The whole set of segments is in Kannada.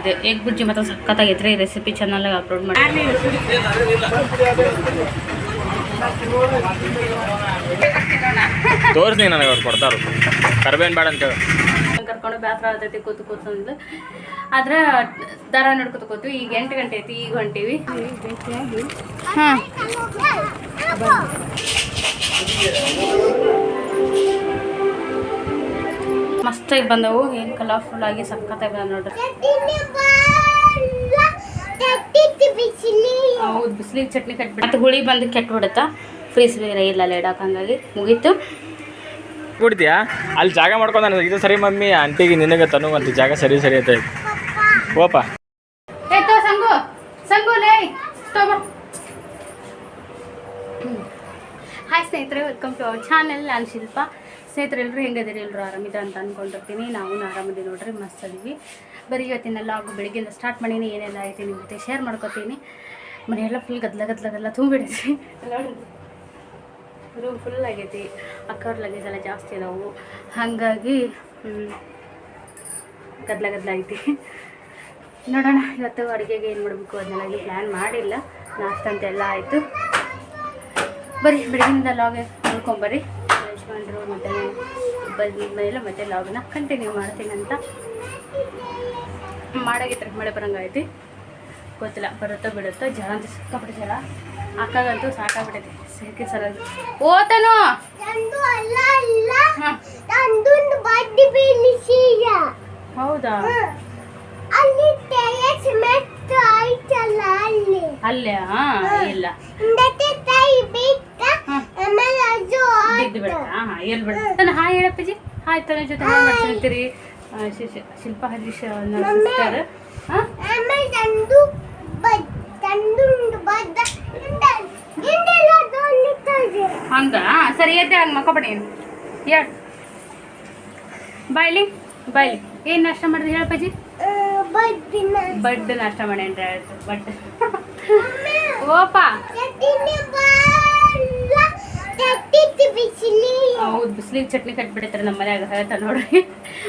ಇದೆ. ಎಗ್ ಬುರ್ಜಿ ಮತ್ತು ಸಖತ್ತಾಗೈತ್ರಿ ರೆಸಿಪಿ ಚಾನಲ್ಗೆ ಅಪ್ಲೋಡ್ ಮಾಡಿ. ತೋರಿಸ್ನಿ ನನಗೆ ಅವ್ರು ಕೊಡ್ತಾರ ಕರ್ಬೇನ್ ಬೇಡ ಅಂತೇಳಿ ಕರ್ಕೊಂಡು ಬೇಸರ ಆಗ್ತೈತಿ ಕೂತು ಕೂತು ಆದ್ರೆ ದರ ನೋಡ್ಕೊತ ಕೂತೀವಿ ಈಗ ಎಂಟು ಗಂಟೆ ಐತಿ ಈಗ ಹೊಂಟೀವಿ. ಹಾಂ ಮಸ್ತಾಗಿ ಬಂದವು. ಏನು ಕಲರ್ಫುಲ್ ಆಗಿ ಸಖತ್ತಾಗಿ ಬಂದ ನೋಡ್ರಿ. ಹೌದು ಬಿಸಿಲಿಗೆ ಚಟ್ನಿ ಕಟ್ಬಿಟ್ಟು ಮತ್ತೆ ಹುಳಿ ಬಂದು ಕೆಟ್ಟು ಬಿಡುತ್ತಾ ಫ್ರೀಸ್ ಬೇರೆ ಇಲ್ಲ ಇಡಕ್ಕೆ ಹಂಗಾಗಿ ಮುಗೀತು. ಬಿಡ್ತೀಯಾ ಅಲ್ಲಿ ಜಾಗ ಮಾಡ್ಕೊಂಡು ನಾನು ಇದು ಸರಿ ಮಮ್ಮಿ ಆಂಟಿಗೆ ನಿನಗೆ ತನು ಅಂತ ಜಾಗ ಸರಿ ಸರಿ ಅಂತ ಓಪ ಸಂಗು ಸಂಗು ಲೇ ಹಾಯ್ ಸ್ನೇಹಿತರೆ ವೆಲ್ಕಮ್ ಟು ಅವರ್ ಚಾನೆಲ್ ನಾನು ಶಿಲ್ಪ. ಸ್ನೇಹಿತರೆ ಎಲ್ಲರೂ ಹೆಂಗದಿರಿ ಎಲ್ಲರೂ ಆರಾಮಿದ ಅಂತ ಅಂದ್ಕೊಂಡಿರ್ತೀನಿ ನಾವು ಆರಾಮದಿ ನೋಡ್ರಿ, ಮಸ್ತ್ ಅದೀವಿ. ಬರೀ ಇವತ್ತಿನ ಲಾಗ್ ಬೆಳಿಗ್ಗೆಯಿಂದ ಸ್ಟಾರ್ಟ್ ಮಾಡೀನಿ ಏನೆಲ್ಲ ಐತಿ ನಿಮ್ಮ ಜೊತೆ ಶೇರ್ ಮಾಡ್ಕೊತೀನಿ. ಮನೆಯೆಲ್ಲ ಫುಲ್ ಗದ್ಲ ಗದ್ಲ ಗದ್ಲ ತುಂಬಿಡಿಸಿ ನೋಡ್ರಿ ರೂಮ್ ಫುಲ್ ಆಗೈತಿ. ಅಕ್ಕವ್ರ ಲಗೇಜ್ ಎಲ್ಲ ಜಾಸ್ತಿ ಇದಾವೆ ಹಾಗಾಗಿ ಗದ್ಲ ಗದ್ಲ ಐತಿ. ನೋಡೋಣ, ಇವತ್ತು ಅಡುಗೆಗೆ ಏನು ಮಾಡಬೇಕು ಅದನ್ನೆಲ್ಲ ಇನ್ನೂ ಪ್ಲ್ಯಾನ್ ಮಾಡಿಲ್ಲ. ನಾಷ್ಟ ಅಂತೆಲ್ಲ ಆಯಿತು. ಬರೀ ಬೆಳಗಿನಿಂದ ಲಾಗೆ ನೋಡ್ಕೊಂಬರ್ರಿ ಯಜಮಾನ್ರು ಮತ್ತು ಬಂದ ಮೇಲೆ ಮತ್ತೆ ಲಾಗ್ನ ಕಂಟಿನ್ಯೂ ಮಾಡ್ತೀನಿ ಅಂತ ಮಾಡಾಗಿತ್ತು ಮಳೆ ಬರಂಗೈತಿ ಗೊತ್ತಿಲ್ಲ ಬರುತ್ತೋ ಬಿಡುತ್ತೋ ಜನ ಅಂತ ಸಿಕ್ಕಾಬಿಟ್ಟು ಜಲ ಅಕ್ಕಾಗಂತೂ ಸಾಕಾಗ್ಬಿಟ್ಟೈತಿ ಸಿಕ್ಕಿ ಸಲ ಓತನು! ಹೌದಾ? ಅಲ್ಲಿ ಇಲ್ಲ ಮತ್ತೆ ತಾಯಿ ಬಿಟ್ಟ ಹಾಂ ಆಮೇಲೆ ಬಿದ್ದು ಬಿಡ ಹಾಂ ಎಲ್ಲಿ ಬಿಡ ನಾನು ಹಾಯ್ ಹೇಳಪ್ಪಜಿ ಹಾಯ್ ತನ್ನ ಜೊತೆ ಹಾಯ್ ಮಾಡ್ತಿರ್ತೀರಿ ಶಿಲ್ಪ ಹರೀಶ್ ಸಿಸ್ಟರ್ ಹಾಂ ಹಂಗ ಸರಿ ಎದ್ದೆ ಹಂಗೆ ಮಕ್ಕೊಬೇಡಿ ಏನು ಹೇಳ. ಬಾಯ್ಲಿ ಬಾಯ್ಲಿ. ಏನು ನಾಷ್ಟ ಮಾಡಿದ್ರಿ ಹೇಳಪ್ಪಜಿ ಬಡ್ ನಾಷ್ಟ. ಮಾಡ್ಯಾನ್ರಿ ಬಡ್ ಓಪ. ಹೌದು, ಬಿಸಿಲಿಗೆ ಚಟ್ನಿ ಕಟ್ಬಿಡೈತ್ರಿ ನಮ್ಮ ಮನ್ಯಾಗ, ಹೇಳ್ತಾ ನೋಡ್ರಿ.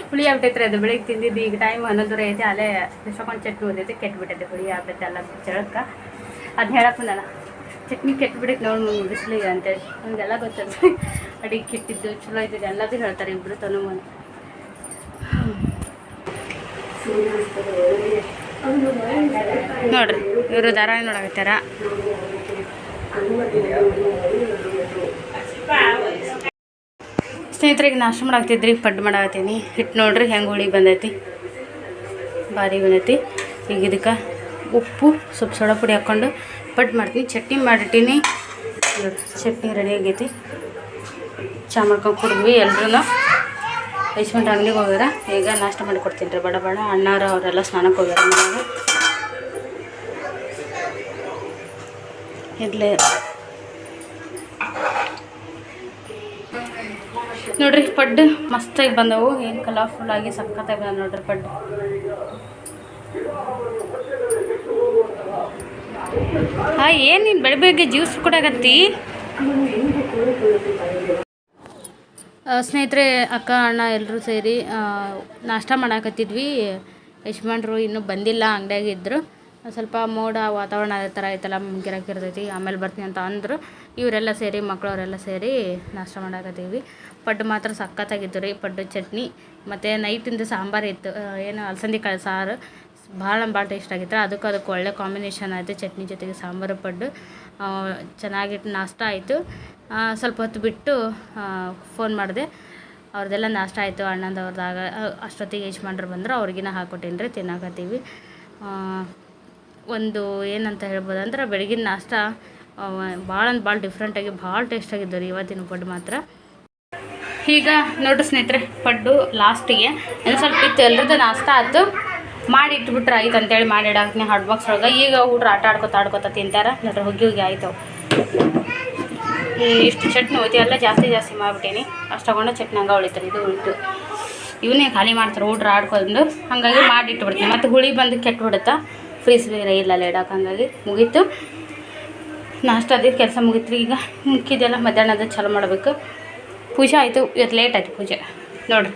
ಹುಳಿ ಆಗ್ಬಿಟ್ಟೈತ್ರಿ ಅದು ಬೆಳಿಗ್ಗೆ ತಿಂದಿದ್ದು. ಈಗ ಟೈಮ್ ಹನ್ನೊಂದೂರ ಐತಿ, ಅಲ್ಲೇ ಎಷ್ಟೊಂದು ಚಟ್ನಿ ಓದೈತಿ ಕೆಟ್ಬಿಟ್ಟೈತೆ ಹುಳಿ ಆಗ್ತೈತೆ ಎಲ್ಲ ಚಳಕ್ಕೆ ಅದನ್ನ ಹೇಳಕ್ ಬಂದಲ್ಲ. ಚಟ್ನಿ ಕೆಟ್ಬಿಡೈತೆ ನೋಡಿ ಬಿಸಿಲಿಗೆ ಅಂತೇಳಿ. ನಮಗೆಲ್ಲ ಗೊತ್ತದ ಅಡಿಗೆ ಕೆಟ್ಟಿದ್ದು, ಚಲೋ ಇದ್ದಿದ್ದು ಎಲ್ಲದೂ ಹೇಳ್ತಾರೆ ಇಬ್ರು ತನು ಮನೆ. ನೋಡ್ರಿ, ಇವರು ಧಾರಾವಾಹಿ ನೋಡಕತ್ತಾರ ಸ್ನೇಹಿತರಿಗೆ ನಾಷ್ಟ ಮಾಡಾಕ್ತಿದ್ರಿ ಪಡ್ಡು ಮಾಡಾಕತ್ತೀನಿ. ಹಿಟ್ಟು ನೋಡ್ರಿ, ಹೆಂಗೆ ಹುಳಿ ಬಂದೈತಿ. ಭಾರಿ ಬಂದೈತಿ. ಈಗ ಇದಕ್ಕೆ ಉಪ್ಪು, ಸ್ವಲ್ಪ ಸೋಡಾ ಪುಡಿ ಹಾಕ್ಕೊಂಡು ಪಡ್ಡು ಮಾಡ್ತೀನಿ. ಚಟ್ನಿ ಮಾಡಿಟ್ಟೀನಿ. ಚಟ್ನಿ ರೆಡಿ ಆಗೈತಿ. ಚಾ ಮಾಡ್ಕೊಂಡು ಕುಡಿದ್ವಿ ಎಲ್ಲರೂ ಐಸ್ಮೆಂಟ್ ಅಂಗಡಿಗೆ ಹೋಗ್ಯಾರ. ಈಗ ನಾಷ್ಟ ಮಾಡಿ ಕೊಡ್ತೀನಿ ರೀ ಬಡ ಬಡ ಅಣ್ಣಾರು ಅವರೆಲ್ಲ ಸ್ನಾನಕ್ಕೆ ಹೋಗ್ಯಾರ ಇರ್ಲಿ ನೋಡ್ರಿ ಪಡ್ಡು ಮಸ್ತಾಗಿ ಬಂದವು. ಏನು ಕಲರ್ಫುಲ್ ಆಗಿ ಸಖತ್ತಾಗಿ ಬಂದ ನೋಡ್ರಿ ಪಡ್. ಹಾಂ ಏನ್ ನೀನು ಬೆಳ ಬೆಳಗ್ಗೆ ಜ್ಯೂಸ್ ಕೊಡಾಗತ್ತಿ ಸ್ನೇಹಿತರೆ, ಅಕ್ಕ, ಅಣ್ಣ ಎಲ್ಲರೂ ಸೇರಿ ನಾಷ್ಟ ಮಾಡಾಕತ್ತಿದ್ವಿ. ಯಶ್ಮಂಡ್ರು ಇನ್ನೂ ಬಂದಿಲ್ಲ, ಅಂಗಡಿಯಾಗ ಇದ್ದರು ಸ್ವಲ್ಪ ಮೋಡ, ವಾತಾವರಣ ಅದೇ ಥರ ಐತಲ್ಲ ಗಿರಾಕಿರ್ತೈತಿ ಆಮೇಲೆ ಬರ್ತೀನಿ ಅಂತ ಅಂದರು. ಇವರೆಲ್ಲ ಸೇರಿ ಮಕ್ಕಳವರೆಲ್ಲ ಸೇರಿ ನಾಷ್ಟ ಮಾಡಾಕತ್ತೀವಿ. ಪಡ್ಡು ಮಾತ್ರ ಸಖತ್ತಾಗಿತ್ತು ರೀ, ಪಡ್ಡು ಚಟ್ನಿ. ಮತ್ತು ನೈಟಿಂದು ಸಾಂಬಾರು ಇತ್ತು ಏನು ಅಲಸಂದಿ ಕಾಳು ಸಾರು, ಭಾಳ ಭಾಳ ಟೇಸ್ಟ್ ಆಗಿತ್ತು ಅದಕ್ಕೆ ಅದಕ್ಕೆ ಒಳ್ಳೆ ಕಾಂಬಿನೇಷನ್ ಆಯಿತು ಚಟ್ನಿ ಜೊತೆಗೆ ಸಾಂಬಾರು, ಪಡ್ಡು. ಚೆನ್ನಾಗಿಟ್ಟು ನಾಷ್ಟ ಆಯಿತು. ಸ್ವಲ್ಪ ಹೊತ್ತು ಬಿಟ್ಟು ಫೋನ್ ಮಾಡಿದೆ. ಅವ್ರದ್ದೆಲ್ಲ ನಾಷ್ಟ ಆಯಿತು ಅಣ್ಣಂದವ್ರದಾಗ ಅಷ್ಟೊತ್ತಿಗೆ ಯಜಮಾನ್ರು ಬಂದರು, ಅವ್ರಿಗಿನ ಹಾಕ್ಕೊಟ್ಟೀನಿ ರೀ, ತಿನ್ನಾಕತ್ತೀವಿ. ಒಂದು ಏನಂತ ಹೇಳ್ಬೋದು ಅಂದ್ರೆ ಬೆಳಗಿನ ನಾಷ್ಟ ಭಾಳ ಭಾಳ ಡಿಫ್ರೆಂಟಾಗಿ ಭಾಳ ಟೇಸ್ಟ್ ರೀ, ಇವತ್ತಿನ ಪಡ್ಡು ಮಾತ್ರ. ಈಗ ನೋಡ್ರಿ ಸ್ನೇಹಿತರೆ, ಪಡ್ಡು ಲಾಸ್ಟಿಗೆ. ಇನ್ನು ಸ್ವಲ್ಪ ಇತ್ತು ಎಲ್ಲರದ್ದು ನಾಷ್ಟ ಆಯ್ತು. ಮಾಡಿ ಇಟ್ಬಿಟ್ರೆ ಆಯ್ತು ಅಂತೇಳಿ ಮಾಡಿ ಇಡಾಕ್ತೀನಿ ಹಾಟ್ ಬಾಕ್ಸ್ ಒಳಗೆ. ಈಗ ಹುಡ್ರು ಆಟ ಆಡ್ಕೊತ ಆಡ್ಕೊತ ತಿಂತಾರ. ನೋಡ್ರಿ ಹುಗ್ಗಿ ಹುಗ್ಗಿ ಆಯ್ತು. ಇಷ್ಟು ಚಟ್ನಿ ಹೋಯ್ತು, ಎಲ್ಲ ಜಾಸ್ತಿ ಜಾಸ್ತಿ ಮಾಡಿಬಿಟ್ಟೀನಿ. ಅಷ್ಟು ತಗೊಂಡು ಚಟ್ನಿ ಹಂಗೆ ಉಳಿತಾರೆ ಇದು ಉಂಟು. ಇವನ್ನೇ ಖಾಲಿ ಮಾಡ್ತಾರೆ, ಹುಡ್ರು ಆಡ್ಕೊಂಡು. ಹಾಗಾಗಿ ಮಾಡಿ ಇಟ್ಬಿಡ್ತೀನಿ. ಮತ್ತು ಹುಳಿ ಬಂದು ಕೆಟ್ಬಿಡುತ್ತಾ ಫ್ರೀಸ್ ಬೇರೆ ಇಲ್ಲ ಅಲ್ಲ ಇಡಕ್ಕೆ. ಹಂಗಾಗಿ ಮುಗೀತು. ನಾಷ್ಟ ಅದೇ ಕೆಲಸ ಮುಗೀತು ಈಗ. ಮುಕ್ಕಿದೆಲ್ಲ ಮಧ್ಯಾಹ್ನದ ಚಾಲು ಮಾಡಬೇಕು. ಪೂಜೆ ಆಯಿತು, ಇವತ್ತು ಲೇಟ್ ಆಯಿತು ಪೂಜೆ. ನೋಡ್ರಿ.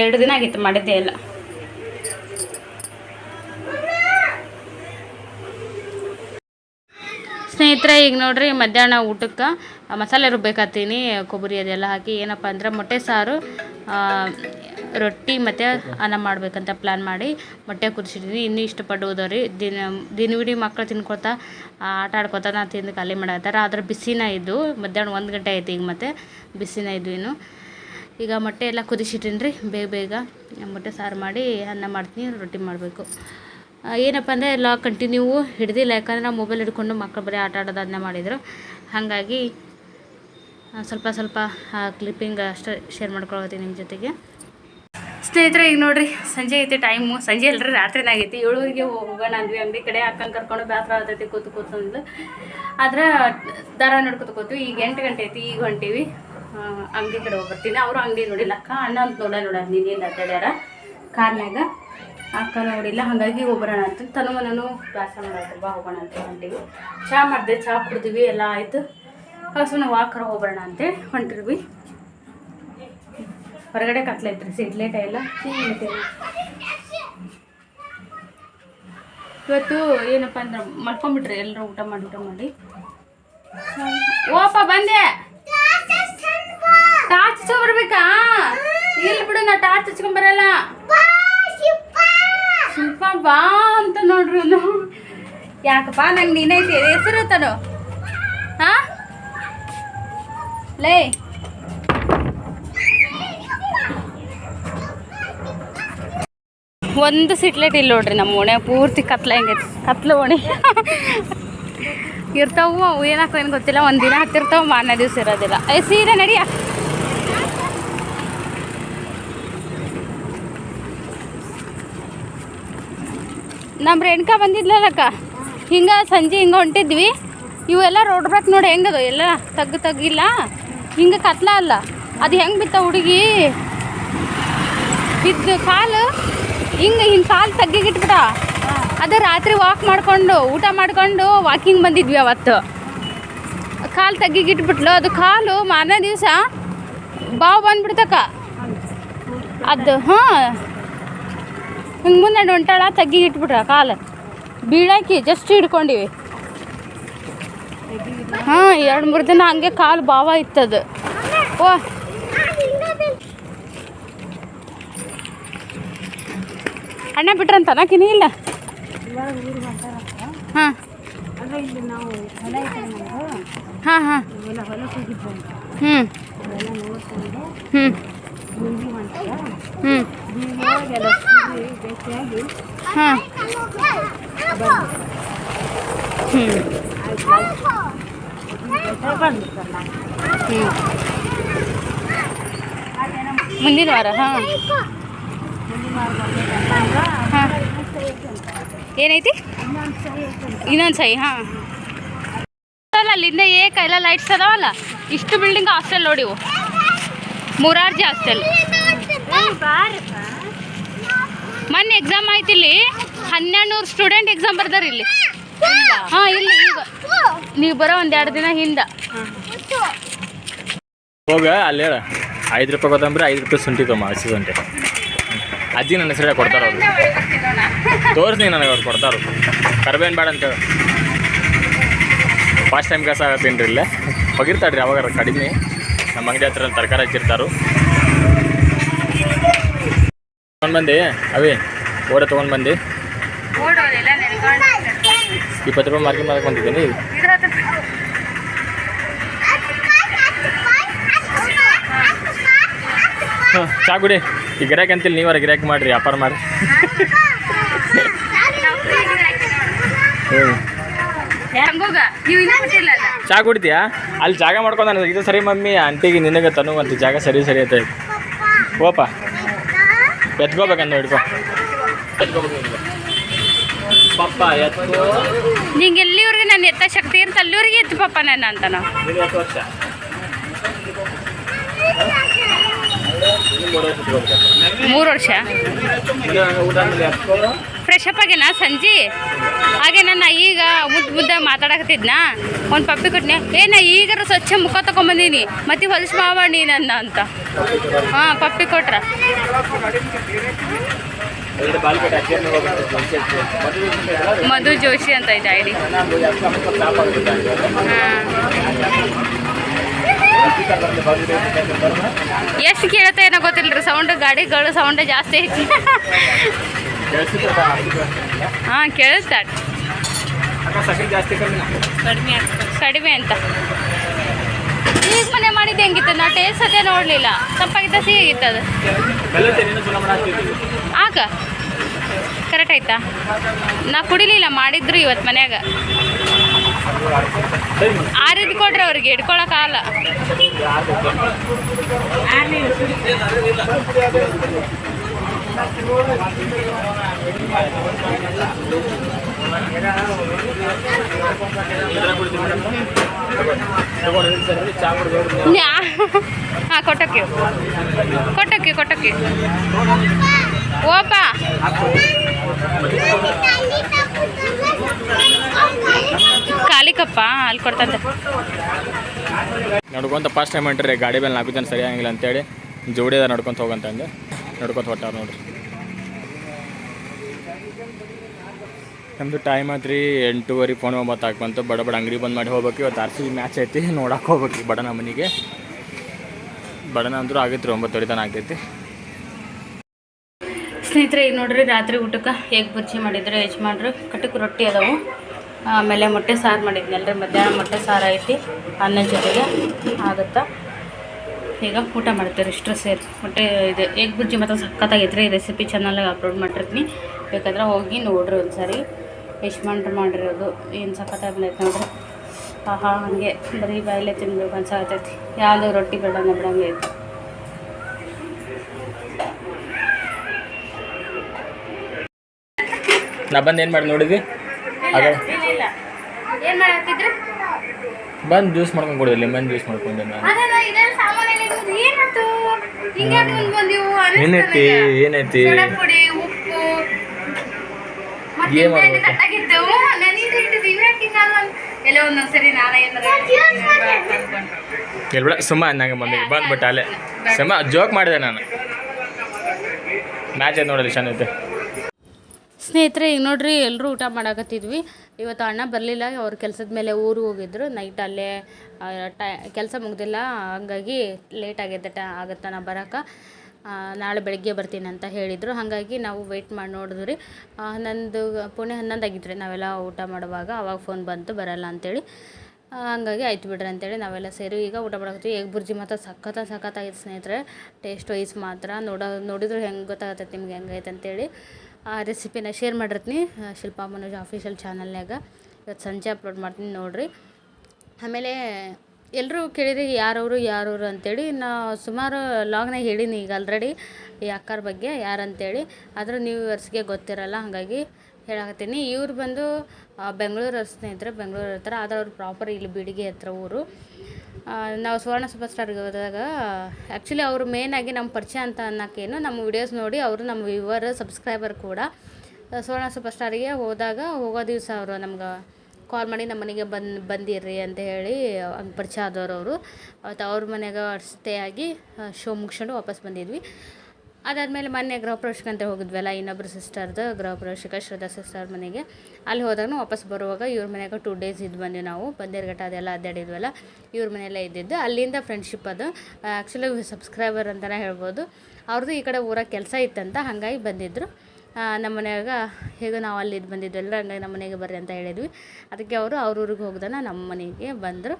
ಎರಡು ದಿನ ಆಗಿತ್ತು ಮಾಡಿದ್ದೆ ಎಲ್ಲ ಸ್ನೇಹಿತರೆ, ಈಗ ನೋಡ್ರಿ ಮಧ್ಯಾಹ್ನ ಊಟಕ್ಕೆ ಮಸಾಲೆ ರುಬ್ಬೇಕಾತೀನಿ ಕೊಬ್ಬರಿ ಅದೆಲ್ಲ ಹಾಕಿ. ಏನಪ್ಪ ಅಂದ್ರೆ ಮೊಟ್ಟೆ ಸಾರು ರೊಟ್ಟಿ ಮತ್ತು ಅನ್ನ ಮಾಡಬೇಕಂತ ಪ್ಲ್ಯಾನ್ ಮಾಡಿ ಮೊಟ್ಟೆ ಕುದಿಸಿದ್ವಿ. ಇನ್ನೂ ಇಷ್ಟಪಟ್ಟು ರೀ ದಿನ, ದಿನವಿಡೀ ಮಕ್ಕಳು ತಿನ್ಕೊಳ್ತಾ, ಆಟ ಆಡ್ಕೊತಾ ನಾನು ತಿಂದು ಖಾಲಿ ಮಾಡತ್ತಾರ ಆದ್ರೆ ಬಿಸಿನ ಇದ್ದು ಮಧ್ಯಾಹ್ನ ಒಂದು ಗಂಟೆ ಆಯ್ತು ಈಗ ಮತ್ತೆ ಬಿಸಿನ ಇದ್ವು ಇನ್ನು. ಈಗ ಮೊಟ್ಟೆ ಎಲ್ಲ ಕುದಿಸಿಟ್ಟಿನಿ ರೀ, ಬೇಗ ಬೇಗ ಮೊಟ್ಟೆ ಸಾರು ಮಾಡಿ ಅನ್ನ ಮಾಡ್ತೀನಿ, ರೊಟ್ಟಿ ಮಾಡಬೇಕು. ಏನಪ್ಪ ಅಂದರೆ ಎಲ್ಲ ಕಂಟಿನ್ಯೂ ಹಿಡ್ದಿಲ್ಲ. ಯಾಕಂದ್ರೆ ನಾವು ಮೊಬೈಲ್ ಹಿಡ್ಕೊಂಡು ಮಕ್ಕಳು ಬರೀ ಆಟ ಆಡೋದು ಅನ್ನ ಮಾಡಿದರು. ಹಾಗಾಗಿ ಸ್ವಲ್ಪ ಸ್ವಲ್ಪ ಕ್ಲಿಪ್ಪಿಂಗ್ ಅಷ್ಟೇ ಶೇರ್ ಮಾಡ್ಕೊಳತ್ತೀನಿ ನಿಮ್ಮ ಜೊತೆಗೆ. ಸ್ನೇಹಿತರೆ, ಈಗ ನೋಡ್ರಿ, ಸಂಜೆ ಐತಿ ಟೈಮು ಸಂಜೆ ಅಲ್ರಿ ರಾತ್ರಿನಾಗೈತಿ ಏಳುವರೆಗೆ ಹೋಗೋಣ ಅಂದ್ವಿ. ಅಂಗಡಿ ಕಡೆ ಅಕ್ಕಂಗೆ ಕರ್ಕೊಂಡು ಬ್ಯಾಸರ ಆಗ್ತೈತಿ ಕೂತು ಕೂತು ಅಂದ್ಲು. ಆದ್ರೆ ದಾರ ನೋಡ್ಕೊತ ಕೂತು ಈಗ ಎಂಟು ಗಂಟೆ ಐತಿ, ಈಗ ಹೊಂಟೀವಿ. ಅಂಗಡಿ ಕಡೆ ಹೋಗ್ಬರ್ತೀನಿ. ಅವರು ಅಂಗಡಿ ನೋಡಿಲ್ಲ. ಅಕ್ಕ, ಅಣ್ಣ ಅಂತ ನೋಡ ನೋಡ ನೀನೇನು ಅಡ್ಡಾಡ್ಯಾರ ಕಾರ್ನ್ಯಾಗ ಅಕ್ಕ ನೋಡಿಲ್ಲ. ಹಾಗಾಗಿ ಹೋಗ್ಬರೋಣ ಅಂತ. ತನು ಮನೂ ಮಾಡಾಯ್ತು ಬಾ, ಹೋಗೋಣ ಅಂತ ಹೊಂಟೀವಿ. ಚಹಾ ಮಾಡಿದೆ ಚಹಾ ಕುಡ್ದೀವಿ. ಎಲ್ಲ ಆಯಿತು. ಸುಮ್ಮನೆ ವಾಕರ ಹೋಗ್ಬರೋಣ ಅಂತೇಳಿ ಹೊಂಟಿರ್ವಿ ಹೊರಗಡೆ ಕತ್ಲೈತ್ರಿ ಸಿಡ್ಲೇಟ ಎಲ್ಲ? ಇವತ್ತು ಏನಪ್ಪ ಅಂದ್ರೆ ಮಲ್ಕೊಂಬಿಟ್ರಿ ಎಲ್ಲರೂ ಊಟ ಮಾಡಿ ಊಟ ಮಾಡಿ. ಓಪ ಬಂದೆ. ಟಾರ್ಚ್ ಬರ್ಬೇಕಾ? ಇಲ್ಲಿ ಬಿಡು ನಾ ಟಾರ್ಚ್ ಹಚ್ಕೊಂಬರಲ್ಲ ಶಿಲ್ಪ. ಬಾ ಅಂತ ನೋಡ್ರಿ. ಯಾಕಪ್ಪ ನಂಗೆ ನೀನೈತಿ ಹೆಸರು ತಾನು ಹಾ? ಲೇ. ಒಂದು ಸಿಟ್ಲೆಟ್ ಇಲ್ಲ ನೋಡ್ರಿ ನಮ್ಮ ಓಣೆ, ಪೂರ್ತಿ ಕತ್ಲ ಹೆಂಗೈತಿ. ಕತ್ಲು ಓಣಿ. ಇರ್ತಾವು ಅವು ಏನಾಕೋ ಏನು ಗೊತ್ತಿಲ್ಲ. ಒಂದು ದಿನ ಹತ್ತಿರ್ತಾವ, ಮಾರನೇ ದಿವಸ ಇರೋದಿಲ್ಲ. ಏ, ಸೀರೆ ನಡಿಯ ನಮ್ಮ ರೇಣುಕಾ ಬಂದಿದ್ಲಲ್ಲಕ್ಕ? ಹಿಂಗೆ ಸಂಜೆ ಹಿಂಗೆ ಹೊಂಟಿದ್ವಿ. ಇವೆಲ್ಲ ರೋಡ್ ಬ್ರೇಕ್ ನೋಡಿ ಹೆಂಗದು ಎಲ್ಲ ತಗ್ಗು ತಗ್ಗಿಲ್ಲ. ಹಿಂಗೆ ಕತ್ಲ ಅಲ್ಲ. ಅದು ಹೆಂಗೆ ಬಿತ್ತ ಹುಡುಗಿ? ಬಿದ್ದು ಕಾಲು. ಹಿಂಗೆ ಹಿಂಗೆ ಕಾಲು ತಗ್ಗಿಗಿಟ್ಬಿಟ್ಟ. ಅದು ರಾತ್ರಿ ವಾಕ್ ಮಾಡ್ಕೊಂಡು, ಊಟ ಮಾಡ್ಕೊಂಡು ವಾಕಿಂಗ್ ಬಂದಿದ್ವಿ ಅವತ್ತು. ಕಾಲು ತಗ್ಗಿಗಿಟ್ಬಿಟ್ಲು. ಅದು ಕಾಲು ಮಾರನೇ ದಿವಸ ಬಾವು ಬಂದ್ಬಿಡ್ತಕ್ಕ. ಅದು, ಹಾಂ. ಹಿಂಗೆ ಮುಂದೆ ಹೊಂಟಾಳ ತಗ್ಗಿಗಿಟ್ಬಿಟ್ರ ಕಾಲು. ಬೀಳಾಕಿ ಜಸ್ಟ್ ಹಿಡ್ಕೊಂಡಿವಿ. ಹಾಂ, ಎರಡು ಮೂರು ದಿನ ಹಂಗೆ ಕಾಲು ಬಾವ ಇತ್ತದು. ಓ ಅಣ್ಣ ಬಿಟ್ರಂತ ನಾಕಿನಿ ಇಲ್ಲ? ಹಾಂ. ಹಾಂ ಹಾಂ. ಹ್ಞೂ ಹ್ಞೂ ಹ್ಞೂ ಹಾಂ. ಹ್ಞೂ ಹ್ಞೂ ಮುಂದಿನ ವಾರ ಹಾಂ. ಹಾಂ. ಏನೈತಿ? ಇನ್ನೊಂದು ಸೈ ಹಾಂ. ಅಲ್ಲ, ಅಲ್ಲಿಂದ ಏಕ ಎಲ್ಲ ಲೈಟ್ಸ್ ಅದಾವಲ್ಲ, ಇಷ್ಟು ಬಿಲ್ಡಿಂಗ್ ಹಾಸ್ಟೆಲ್ ನೋಡಿವು ಮೂರಾರ್ಜಿ ಹಾಸ್ಟೆಲ್ ಮೊನ್ನೆ ಎಕ್ಸಾಮ್ ಆಯ್ತು ಇಲ್ಲಿ. ಹನ್ನೆರಡು ನೂರು ಸ್ಟೂಡೆಂಟ್ ಎಕ್ಸಾಮ್ ಬರ್ದಾರ ಇಲ್ಲಿ. ಹಾಂ, ಇಲ್ಲಿ, ಈಗ. ನೀವು ಬರೋ ಒಂದು ಎರಡು ದಿನ ಹಿಂದೆ. ಹೋಗ, ಅಲ್ಲೇ ಐದು ರೂಪಾಯಿ ಗೊತ್ತಂದ್ರೆ ಐದು ರೂಪಾಯಿ ಸುಂಟಿ ತಮ್ಮ ಹಸಿ ಅಜ್ಜಿ ನನ್ನ ಹೆಸರೇ ಕೊಡ್ತಾರ ಅವ್ರು. ತೋರಿಸ್ನಿ ನನಗೆ ಅವ್ರು ಕೊಡ್ತಾರು ಕರ್ಬೇನ್ ಬೇಡ ಅಂತ ಫಸ್ಟ್ ಟೈಮ್ ಕಸ ಆಗತ್ತೀನಿ ಇಲ್ಲ. ಹೋಗಿರ್ತಾಡ್ರಿ ಅವಾಗ ಕಡಿಮೆ. ನಮ್ಮ ಅಂಗಡಿ ಹತ್ರ ತರಕಾರಿ ಹಚ್ಚಿರ್ತಾರು. ತೊಗೊಂಡು ಬಂದು? ಅವೇ ಓಡ ತೊಗೊಂಡು ಬಂದು? ಇಪ್ಪತ್ತು ರೂಪಾಯಿ ಮಾರ್ಕೆಟ್ ಮಾಡಕ್ಕೆ ಬಂದಿದ್ದೀನಿ. ಹಾಂ, ಚಾ ಈ ಗಿರಾಕಿ ಅಂತಿಲ್ಲ ನೀವಾರ ಗಿರಾಕಿ ಮಾಡಿರಿ ವ್ಯಾಪಾರ ಮಾಡಿ. ಚಾ ಕುಡಿತೀಯಾ? ಅಲ್ಲಿ ಜಾಗ ಮಾಡ್ಕೊಂಡು ನಾನು ಇದು ಸರಿ ಮಮ್ಮಿ ಆಂಟಿಗೆ ನಿನಗೆ ತನು ಅಂತ ಜಾಗ ಸರಿ ಸರಿ ಅಂತ ಓಪ ಎತ್ಕೋಬೇಕಂತ ಹಿಡ್ಕೊ ಪಪ್ಪ ಎತ್ಕೋ. ನಿಂಗೆ ಎಲ್ಲಿವ್ರಿಗೆ ನಾನು ಎತ್ತ ಶಕ್ತಿ ಅಂತ ಅಲ್ಲಿವ್ರಿಗೆ ಎತ್ತು ಪಪ್ಪ ನಾನು ಅಂತ ನಾವು ಇದು ಎಷ್ಟು ವರ್ಷ ಇನ್ನು ಮೂರು ವರ್ಷ? ಫ್ರೆಶ್ ಅಪ್ ಆಗ್ಯಾನ ಸಂಜೆ? ಹಾಗೆ ನನ್ನ ಈಗ ಮುದ್ದು ಮುದ್ದೆ ಮಾತಾಡಕತ್ತಿದ್ನ? ಒಂದು ಪಪ್ಪಿ ಕೊಟ್ನೆ ಏನ ಈಗಾರ ಸ್ವಚ್ಛ ಮುಖ ತಗೊಂಬಂದೀನಿ, ಮತ್ತೆ ಹೊಲಸು ನೀ ನನ್ನ ಅಂತ. ಹಾಂ ಪಪ್ಪಿ ಕೊಟ್ರ. ಮಧು ಜೋಶಿ ಅಂತ ಇದೆ ಐಡಿ. ಎಷ್ಟು ಕೇಳುತ್ತೆ ಏನೋ ಗೊತ್ತಿಲ್ಲ ಸೌಂಡ್ ಗಾಡಿಗಳು ಸೌಂಡ್ ಜಾಸ್ತಿ ಐತಿ. ಹಾಂ ಕಮ್ಮಿ ಕಡಿಮೆ ಅಂತ. ಈಗ ಮನೆ ಮಾಡಿದ್ದು ಹೆಂಗಿತ್ತು? ನಾ ಟೇಸ್ಟ್ ಅದೇ ನೋಡಲಿಲ್ಲ. ತಪ್ಪಾಗಿದ್ದ ಸಿಹಿಗಿತ್ತು ಅದು. ಆಗ. ಕರೆಕ್ಟ್ ಆಯ್ತಾ? ನಾ ಕುಡಿಲಿಲ್ಲ, ಮಾಡಿದ್ರು ಇವತ್ತು ಮನ್ಯಾಗ. ಆರಿದ್ ಕೊಡ್ರಿ ಅವ್ರಿಗೆ ಕುಡ್ದು ಹಾಂ ಕೊಟ್ಟಕ್ಕೆ. ಕೊಟ್ಟಕ್ಕೆ ಕೊಟ್ಟಕ್ಕೆ. ಓಪ. ಖಾಲಿ ಕಪ್ಪ ಅಲ್ಲಿ ಕೊಡ್ತಂತೆ. ನಡ್ಕೊಂತ ಫಸ್ಟ್ ಟೈಮ್ ಹೊಂಟ್ರಿ ಗಾಡಿ ಮೇಲೆ ನಾಲ್ಕು ಸರಿಯಾಗಿಲ್ಲ ಅಂತೇಳಿ ಜೋಡಿ ಅದ ನಡ್ಕೊಂತ ಹೋಗಂತಂದು. ನಡ್ಕೊಂತ ಹೊಟ್ಟಾರ ನೋಡ್ರಿ. ನಮ್ಮದು ಟೈಮ್ ಆತ್ರಿ ಎಂಟೂವರೆ ಫೋನ್ ಒಂಬತ್ತು ಹಾಕಿ ಬಂತು. ಬಡ ಬಡ ಅಂಗಡಿ ಬಂದ್ ಮಾಡಿ ಹೋಗ್ಬೇಕು. ಇವತ್ತು ಆರ್ ಸಿ ಮ್ಯಾಚ್ ಐತಿ ನೋಡಕ್ಕೆ ಹೋಗ್ಬೇಕು ಬಡನ ಮನೆಗೆ ಬಡನ ಅಂದ್ರೂ ಆಗೈತೆ ರೀ ಒಂಬತ್ತುವರೆ ತನಕ ಆಗ್ತೈತಿ. ಸ್ನೇಹಿತರೆ ಈಗ ನೋಡ್ರಿ ರಾತ್ರಿ ಊಟಕ್ಕೆ ಹೇಗೆ ಬಜ್ಜಿ ಮಾಡಿದ್ರು ಯಜಮಾನ್ರು ಕಟಕ್ ರೊಟ್ಟಿ ಅದಾವು. ಆಮೇಲೆ ಮೊಟ್ಟೆ ಸಾರು ಮಾಡಿದ್ನಲ್ರಿ ಮಧ್ಯಾಹ್ನ ಮೊಟ್ಟೆ ಸಾರು ಐತಿ ಅನ್ನ ಜೊತೆಗೆ ಆಗುತ್ತಾ? ಈಗ ಊಟ ಮಾಡ್ತೀವಿ ಇಷ್ಟು ಸೇರಿ. ಮೊಟ್ಟೆ ಇದು ಎಗ್ ಬುಜ್ಜಿ ಮತ್ತು ಸಖತ್ತಾಗೈತೆ ರೀ ರೆಸಿಪಿ ಚಾನಲ್ಗೆ ಅಪ್ಲೋಡ್ ಮಾಡಿರ್ತೀನಿ. ಬೇಕಾದ್ರೆ ಹೋಗಿ ನೋಡ್ರಿ ಒಂದ್ಸರಿ. ಯಜಮಾನ್ರು ಮಾಡಿರೋದು ಏನು ಸಖತ್ತಾಗಿ ಬಂದೈತೆ ನೋಡ್ರಿ. ಆಹಾ ಹಾಗೆ ಬರೀ ಬಾಯಲ್ಲೇ ತಿನ್ಬೇಕು ಅನ್ಸಾಗತ್ತೈತಿ ಯಾವುದೋ ರೊಟ್ಟಿ ಬೇಡ ನಂಬಂಗೆ ಐತಿ. ನಾ ಬಂದು ಏನು ಮಾಡಿ ನೋಡಿದ್ವಿ ಅದೇ ಏನು ಮಾಡತ್ತಿದ್ರಿ ಬಂದು ಜ್ಯೂಸ್ ಮಾಡ್ಕೊಂಡು ಕೊಡಿ ಲೆಮನ್ ಜ್ಯೂಸ್ ಮಾಡ್ಕೊಂಡೆ ನಾನು. ಏನೈತಿ? ಏನೈತಿ? ಏನ್ ಏನಾರ ಸುಮ್ಮ ಅನ್ನಂಗೆ ಮಮ್ಮಿ ಬಂದ್ಬಿಟ್ಟು ಅಲ್ಲೇ. ಸುಮ್ಮ ಜೋಕ್ ಮಾಡಿದೆ ನಾನು. ಮ್ಯಾಚ್ ಐತೆ ನೋಡಲಿ ಚೆನ್ನೈತೆ ಸ್ನೇಹಿತರೆ, ಈಗ ನೋಡ್ರಿ ಎಲ್ಲರೂ ಊಟ ಮಾಡಾಕತ್ತಿದ್ವಿ. ಇವತ್ತು ಅಣ್ಣ ಬರಲಿಲ್ಲ, ಅವ್ರ ಕೆಲಸದ ಮೇಲೆ ಊರಿಗೆ ಹೋಗಿದ್ರು. ನೈಟ್ ಅಲ್ಲೇ ಟೈ, ಕೆಲಸ ಮುಗ್ದಿಲ್ಲ, ಹಂಗಾಗಿ ಲೇಟ್ ಆಗೈತೆ ಟ, ಆಗತ್ತೆ ನಾ ಬರೋಕೆ. ನಾಳೆ ಬೆಳಗ್ಗೆ ಬರ್ತೀನಿ ಅಂತ ಹೇಳಿದರು. ಹಾಗಾಗಿ ನಾವು ವೆಯ್ಟ್ ಮಾಡಿ ನೋಡಿದ್ರಿ ಹನ್ನೊಂದು ಪುಣೆ ಹನ್ನೊಂದು ಆಗಿದ್ರಿ ನಾವೆಲ್ಲ ಊಟ ಮಾಡುವಾಗ. ಅವಾಗ ಫೋನ್ ಬಂತು, ಬರಲ್ಲ ಅಂತೇಳಿ. ಹಂಗಾಗಿ ಆಯ್ತು ಬಿಡ್ರಿ ಅಂತೇಳಿ ನಾವೆಲ್ಲ ಸೇರಿ ಈಗ ಊಟ ಮಾಡಕತ್ತೀವಿ ಎಗ್ ಬುರ್ಜಿ ಮಾತ್ರ ಸಖತ್ತ ಸಖತ್ತಾಗಿತ್ತು ಸ್ನೇಹಿತರೆ. ಟೇಸ್ಟ್ ವೈಸ್ ಮಾತ್ರ. ನೋಡೋ, ನೋಡಿದ್ರೆ ಹೆಂಗೆ ಗೊತ್ತಾಗತ್ತೆ ನಿಮ್ಗೆ ಹೆಂಗೈತೆ ಅಂತೇಳಿ. ಆ ರೆಸಿಪಿನ ಶೇರ್ ಮಾಡಿರ್ತೀನಿ. ಶಿಲ್ಪಾ ಮನೋಜ್ ಆಫೀಷಿಯಲ್ ಚಾನಲ್ನಾಗ ಇವತ್ತು ಸಂಜೆ ಅಪ್ಲೋಡ್ ಮಾಡ್ತೀನಿ ನೋಡಿರಿ. ಆಮೇಲೆ ಎಲ್ಲರೂ ಕೇಳಿರಿ ಯಾರವರು ಯಾರವರು ಅಂತೇಳಿ. ನಾ ಸುಮಾರು ಲಾಗ್ನಾಗ ಹೇಳೀನಿ ಈಗ ಆಲ್ರೆಡಿ ಈ ಅಕ್ಕಾರ ಬಗ್ಗೆ, ಯಾರಂತೇಳಿ. ಆದರೂ ನ್ಯೂ ಇಯರ್ಸ್ಗೆ ಗೊತ್ತಿರಲ್ಲ, ಹಾಗಾಗಿ ಹೇಳಕತ್ತೀನಿ. ಇವ್ರು ಬಂದು ಬೆಂಗಳೂರು ಸ್ನೇಹಿತರೆ, ಬೆಂಗಳೂರು ಇರ್ತಾರೆ. ಆದರೆ ಅವ್ರು ಪ್ರಾಪರ್ ಇಲ್ಲಿ ಬಿಡಿಗೆ ಹತ್ರ ಊರು. ನಾವು ಸುವರ್ಣ ಸೂಪರ್ ಸ್ಟಾರ್ಗೆ ಹೋದಾಗ ಆ್ಯಕ್ಚುಲಿ ಅವರು ಮೇನಾಗಿ ನಮ್ಮ ಪರಿಚಯ ಅಂತ ಅನ್ನೋಕ್ಕೇನು, ನಮ್ಮ ವಿಡಿಯೋಸ್ ನೋಡಿ ಅವರು ನಮ್ಮ ವ್ಯೂವರ್ ಸಬ್ಸ್ಕ್ರೈಬರ್ ಕೂಡ. ಸುವರ್ಣ ಸೂಪರ್ ಸ್ಟಾರಿಗೆ ಹೋದಾಗ ಹೋಗೋ ದಿವಸ ಅವರು ನಮ್ಗೆ ಕಾಲ್ ಮಾಡಿ ನಮ್ಮ ಮನೆಗೆ ಬಂದು, ಬಂದಿರ್ರಿ ಅಂತ ಹೇಳಿ ಹಂಗೆ ಪರಿಚಯ ಆದವರು ಅವರು. ಅವ್ರ ಮನೆಗೆ ಸ್ಟೇ ಆಗಿ ಶೋ ಮುಗಿಸ್ಕೊಂಡು ವಾಪಸ್ ಬಂದಿದ್ವಿ. ಅದಾದಮೇಲೆ ಮೊನ್ನೆ ಗೃಹ ಪ್ರವೇಶಕ್ಕೆ ಅಂತ ಹೋಗಿದ್ವಲ್ಲ ಇನ್ನೊಬ್ಬರು ಸಿಸ್ಟರ್ದು ಗೃಹ ಪ್ರವೇಶಕ್ಕೆ ಶ್ರದ್ಧಾ ಸಿಸ್ಟರ್ ಮನೆಗೆ. ಅಲ್ಲಿ ಹೋದಾಗ ವಾಪಸ್ ಬರುವಾಗ ಇವ್ರ ಮನೆಗೆ ಟೂ ಡೇಸ್ ಇದ್ದು ಬಂದ್ವಿ ನಾವು. ಬಂದಿರ್ಘಟ್ಟ ಅದೆಲ್ಲ ಅಡ್ಡಾಡಿದ್ವಲ್ಲ, ಇವ್ರ ಮನೆಯಲ್ಲೇ ಇದ್ದಿದ್ದು. ಅಲ್ಲಿಂದ ಫ್ರೆಂಡ್ಶಿಪ್ ಅದು. ಆ್ಯಕ್ಚುಲಿ ಸಬ್ಸ್ಕ್ರೈಬರ್ ಅಂತಲೇ ಹೇಳ್ಬೋದು. ಅವ್ರದ್ದು ಈ ಕಡೆ ಊರಾಗ ಕೆಲಸ ಇತ್ತಂತ ಹಾಗಾಗಿ ಬಂದಿದ್ದರು ನಮ್ಮ ಮನೆಯಾಗ ಹೇಗೋ ನಾವು ಅಲ್ಲಿ ಇದು ಬಂದಿದ್ವಲ್ಲ ಹಂಗಾಗಿ ನಮ್ಮ ಮನೆಗೆ ಬರ್ರಿ ಅಂತ ಹೇಳಿದ್ವಿ. ಅದಕ್ಕೆ ಅವರು ಅವ್ರ ಊರಿಗೆ ಹೋಗ್ದಾನ ನಮ್ಮ ಮನೆಗೆ ಬಂದರು.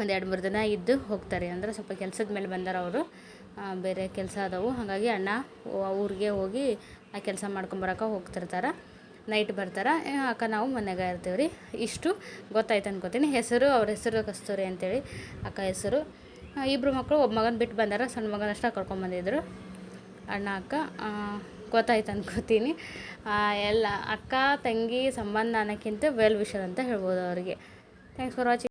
ಒಂದು ಎರಡು ಮೂರು ದಿನ ಇದ್ದು ಹೋಗ್ತಾರೆ. ಅಂದ್ರೆ ಸ್ವಲ್ಪ ಕೆಲಸದ ಮೇಲೆ ಬಂದರು ಅವರು. ಬೇರೆ ಕೆಲಸ ಅದಾವು. ಹಾಗಾಗಿ ಅಣ್ಣ ಊರಿಗೆ ಹೋಗಿ ಆ ಕೆಲಸ ಮಾಡ್ಕೊಂಬರಕ್ಕೆ ಹೋಗ್ತಿರ್ತಾರೆ. ನೈಟ್ ಬರ್ತಾರೆ. ಅಕ್ಕ ನಾವು ಮನೆಗೆ ಇರ್ತೀವಿ ರೀ. ಇಷ್ಟು ಗೊತ್ತಾಯ್ತು ಅನ್ಕೋತೀನಿ. ಹೆಸರು, ಅವ್ರ ಹೆಸರು ಕಸ್ತೂರಿ ಅಂತೇಳಿ ಅಕ್ಕ ಹೆಸರು. ಇಬ್ಬರು ಮಕ್ಕಳು ಒಬ್ಬ ಮಗನ ಬಿಟ್ಟು ಬಂದಾರ. ಸಣ್ಣ ಮಗನಷ್ಟ ಕರ್ಕೊಂಬಂದಿದ್ರು ಅಣ್ಣ, ಅಕ್ಕ ಗೊತ್ತಾಯ್ತು ಅನ್ಕೋತೀನಿ. ಎಲ್ಲ ಅಕ್ಕ, ತಂಗಿ ಸಂಬಂಧ ಅನ್ನೋಕ್ಕಿಂತ ವೆಲ್ ವಿಷರ್ ಅಂತ ಹೇಳ್ಬೋದು ಅವರಿಗೆ. Thanks for watching